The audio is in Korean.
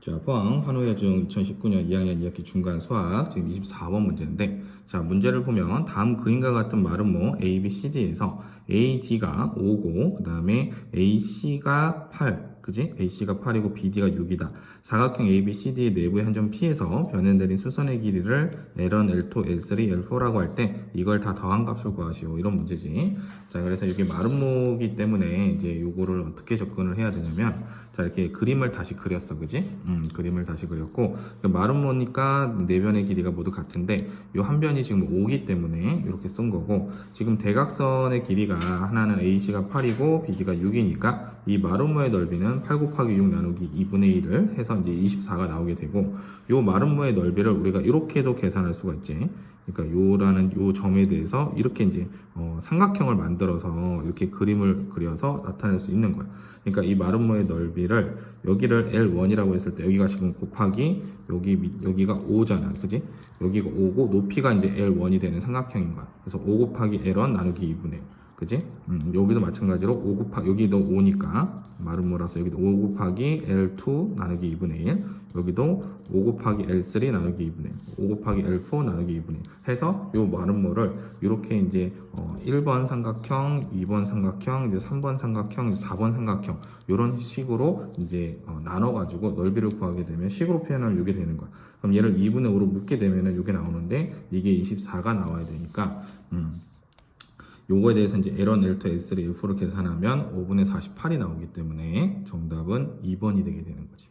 자, 포항 환호여중 2019년 2학년 2학기 중간 수학 지금 24번 문제인데 자, 문제를 보면 다음 그림과 같은 마름모 A, B, C, D에서 A, D가 5고 그 다음에 A, C가 8 그지? AC가 8이고 BD가 6이다. 사각형 ABCD의 내부의 한 점 P에서 변해 내린 수선의 길이를 L1, L2, L3, L4라고 할 때 이걸 다 더한 값을 구하시오. 이런 문제지. 자, 그래서 이게 마름모기 때문에 이제 요거를 어떻게 접근을 해야 되냐면 자, 이렇게 그림을 다시 그렸어. 그지? 음, 그림을 다시 그렸고 그 마름모니까 네 변의 길이가 모두 같은데 요 한 변이 지금 5기 때문에 이렇게 쓴 거고 지금 대각선의 길이가 하나는 AC가 8이고 BD가 6이니까 이 마름모의 넓이는 8 곱하기 6 나누기 2분의 1을 해서 이제 24가 나오게 되고 요 마름모의 넓이를 우리가 이렇게도 계산할 수가 있지. 그러니까 요라는 요 점에 대해서 이렇게 이제 어, 삼각형을 만들어서 이렇게 그림을 그려서 나타낼 수 있는 거야. 그러니까 이 마름모의 넓이를 여기를 L1이라고 했을 때 여기가 지금 곱하기 여기 밑 여기가 5잖아. 그지? 여기가 5고 높이가 이제 L1이 되는 삼각형인 거야. 그래서 5 곱하기 L1 나누기 2분의 1. 그지? 음, 여기도 마찬가지로 5 곱하 여기도 5니까 마름모라서 여기도 5 곱하기 L2 나누기 2분의 1 여기도 5 곱하기 L3 나누기 2분의 1 5 곱하기 L4 나누기 2분의 1 해서 요 마름모를 이렇게 이제 어, 1번 삼각형 2번 삼각형 이제 3번 삼각형 4번 삼각형 이런 식으로 이제 어, 나눠 가지고 넓이를 구하게 되면 식으로 표현을 하게 되는 거야 그럼 얘를 2분의 5로 묶게 되면은 이게 나오는데 이게 24가 나와야 되니까 음. 요거에 대해서 이제 L1, L2, L3, L4를 계산하면 5분의 48이 나오기 때문에 정답은 2번이 되게 되는 거지.